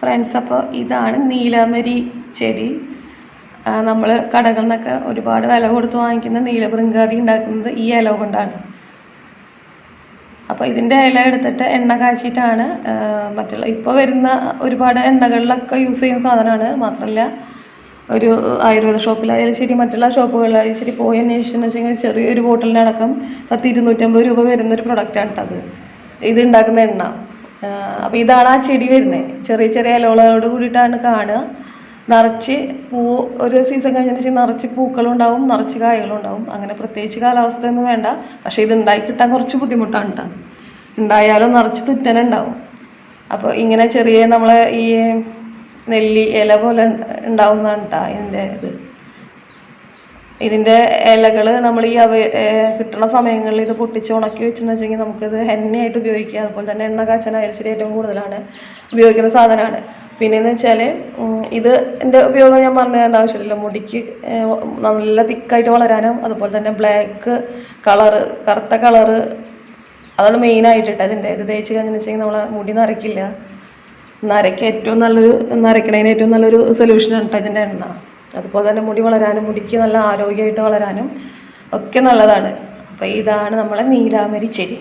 Friends അപ്പോൾ ഇതാണ് നീലാമരി ചെടി. നമ്മൾ കടകളിൽ നിന്നൊക്കെ ഒരുപാട് വില കൊടുത്ത് വാങ്ങിക്കുന്ന നീലബൃങ്കാതി ഉണ്ടാക്കുന്നത് ഈ ഇല കൊണ്ടാണ്. അപ്പോൾ ഇതിന്റെ ഇല എടുത്തിട്ട് എണ്ണ കാച്ചിട്ടാണ് മറ്റുള്ള ഇപ്പോൾ വരുന്ന ഒരുപാട് എണ്ണകളിലൊക്കെ യൂസ് ചെയ്യുന്ന സാധനമാണ്. മാത്രമല്ല ഒരു ആയുർവേദ ഷോപ്പിലായാലും ശരി മറ്റുള്ള ഷോപ്പുകളിലായാലും ശരി പോയി അന്വേഷിച്ചെന്ന് വെച്ചാൽ ചെറിയൊരു ബോട്ടിലിനടക്കം പത്ത് ഇരുന്നൂറ്റമ്പത് രൂപ വരുന്നൊരു പ്രൊഡക്റ്റാണ് കേട്ടത് ഇത് ഉണ്ടാക്കുന്ന എണ്ണ. അപ്പോൾ ഇതാണ് ആ ചെടി വരുന്നത് ചെറിയ ചെറിയ ഇലകളോട് കൂടിയിട്ടാണ് കാണുക. നിറച്ച് പൂ ഒരു സീസൺ കഴിഞ്ഞതിന് ശേഷം നിറച്ച് പൂക്കളും ഉണ്ടാവും നിറച്ച് കായകളും ഉണ്ടാവും. അങ്ങനെ പ്രത്യേകിച്ച് കാലാവസ്ഥയൊന്നും വേണ്ട. പക്ഷേ ഇത് ഉണ്ടായി കിട്ടാൻ കുറച്ച് ബുദ്ധിമുട്ടാണ് കേട്ടോ ഉണ്ടായാലും നിറച്ച് തുറ്റനുണ്ടാവും അപ്പോൾ ഇങ്ങനെ ചെറിയ നമ്മളെ ഈ നെല്ലി ഇല പോലെ ഉണ്ടാവുന്നതാണ് കേട്ടോ ഇതിന്റെ ഇത്. ഇതിന്റെ ഇലകൾ നമ്മൾ ഈ അവ കിട്ടുന്ന സമയങ്ങളിൽ ഇത് പൊട്ടിച്ച് ഉണക്കി വെച്ചെന്ന് വെച്ചെങ്കിൽ നമുക്കിത് എണ്ണയായിട്ട് ഉപയോഗിക്കാം. അതുപോലെ തന്നെ എണ്ണ കാച്ചാൻ ശരി ഏറ്റവും കൂടുതലാണ് ഉപയോഗിക്കുന്ന സാധനമാണ്. പിന്നെയെന്ന് വെച്ചാൽ ഇത് എന്റെ ഉപയോഗം ഞാൻ പറഞ്ഞു തരേണ്ട ആവശ്യമില്ല മുടിക്ക് നല്ല തിക്കായിട്ട് വളരാനും അതുപോലെ തന്നെ ബ്ലാക്ക് കളറ് കറുത്ത കളറ് അതാണ് മെയിനായിട്ടിട്ട് അതിന്റെ ഇത് തേച്ച് കഴിഞ്ഞെന്ന് വെച്ചെങ്കിൽ നമ്മളെ മുടി നരക്കില്ല നരയ്ക്ക് ഏറ്റവും നല്ലൊരു നരയ്ക്കണതിന് ഏറ്റവും നല്ലൊരു സൊല്യൂഷനാണ് കേട്ടോ ഇതിന്റെ എണ്ണ. അതുപോലെ തന്നെ മുടി വളരാനും മുടിക്ക് നല്ല ആരോഗ്യമായിട്ട് വളരാനും ഒക്കെ നല്ലതാണ്. അപ്പോൾ ഇതാണ് നമ്മളെ നീലാമരി ചെടി.